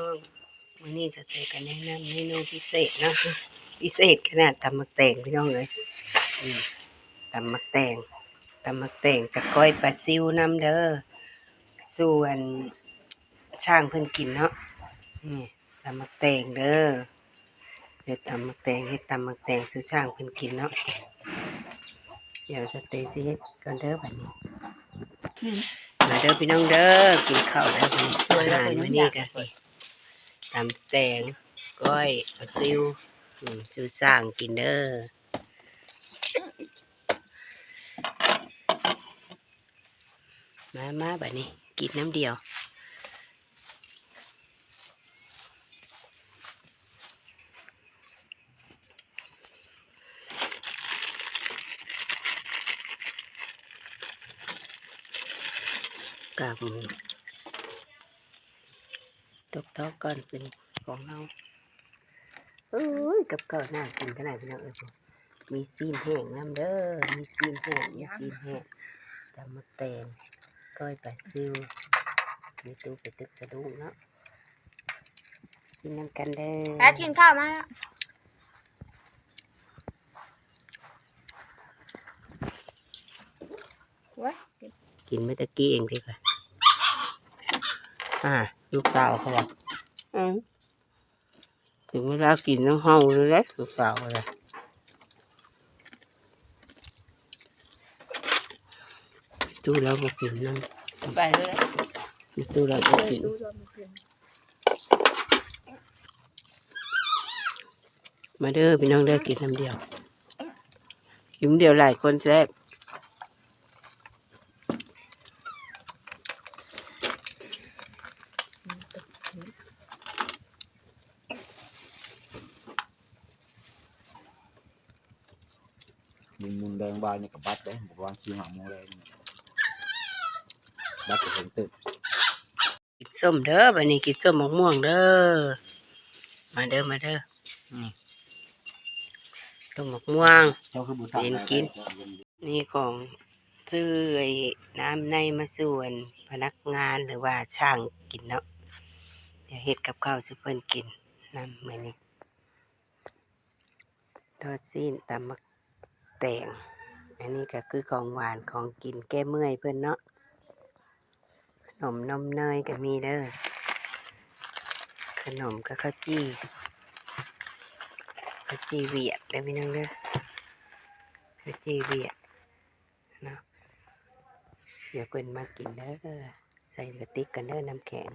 องมื้อนี้จะเจอกันแนะนำเมนูพิเศษเนาะพิเศษขนาดตำมักแตงพี่น้องเลยอืมตำมักแตงตำมักแตงจะก้อยปลาซิวน้ำเด้อส่วนช่างเพิ่นกินเนาะนี่ตำมักแตงเด้อเดี๋ยวตำมักแตงให้ตำมักแตงสู่ช่างเพิ่นกินเนาะเดี๋ยวจะเตะสิเฮ็ดก่อนเด้อบัดนี้มาเด้อพี่น้องเด้อกินข้าวแล้วกันอาหารมื้อนี้กันนี่ ตำแตงก้อยผักซิวอืมซูสร้างกินเด้อมามาแบัดนี้ กินน้ำเดียวกากหมู ตกตอกก่อนเป็นของเราเอ้ยกับเก่าวน่ากินขนาดพี่น้องเอ้ยมีซีนแห้งน้ำเด้อมีซีนแห้งมีซีนแห้งตำมะแตงก้อยปลาซิวมีตู้ไปตึกสะดุ้งเนาะกินน้ำกันเด้อแล้วกินข้าวมาแล้วกินเมื่อตะกี้เองดีกว่าอ่า ลูกสาวเขาบอกอืมถึงเวลากินต้องเฮาเลยแหละลูกสาวอะไรตู้แล้วก็กินน้ำไปเลยมีตู้เราก็กินมาเด้อพี่น้องเด้อกินน้ำเดียวกินน้ำเดียวหลายคนแซ่บ มุมมุมแดงบานนี่กับบัตรเด้บอกวางขี้หางโมงแรงบัตรกับเห็นตึกกินส้มเด้อบัดนี้กินส้มมะม่วงเด้อมาเด้อมาเด้อนี่ต้มมะม่วงเจ้าคือบุตรเห็นกิน นี่ของซื้อไอ้น้ำในมาส่วนพนักงานหรือว่าช่างกินเนาะเดี๋ยวเฮ็ดกับข้าวสุเพิ่นกินน้ำมื้อนี้ทอดซีนตำมัก แตงอันนี้ก็คือของหวานของกินแก้เมื่อยเพิ่อนเนาะขนมนมเนยก็มีเด้อขนมก็ข้าวจี้ข้าวจี้เวียดได้อพี่น้องเด้อข้าวจี้เวียดเนาะเดี๋ยวเพิ่อนมากินเด้อใส่กระติกกันเด้อน้ำแข็ง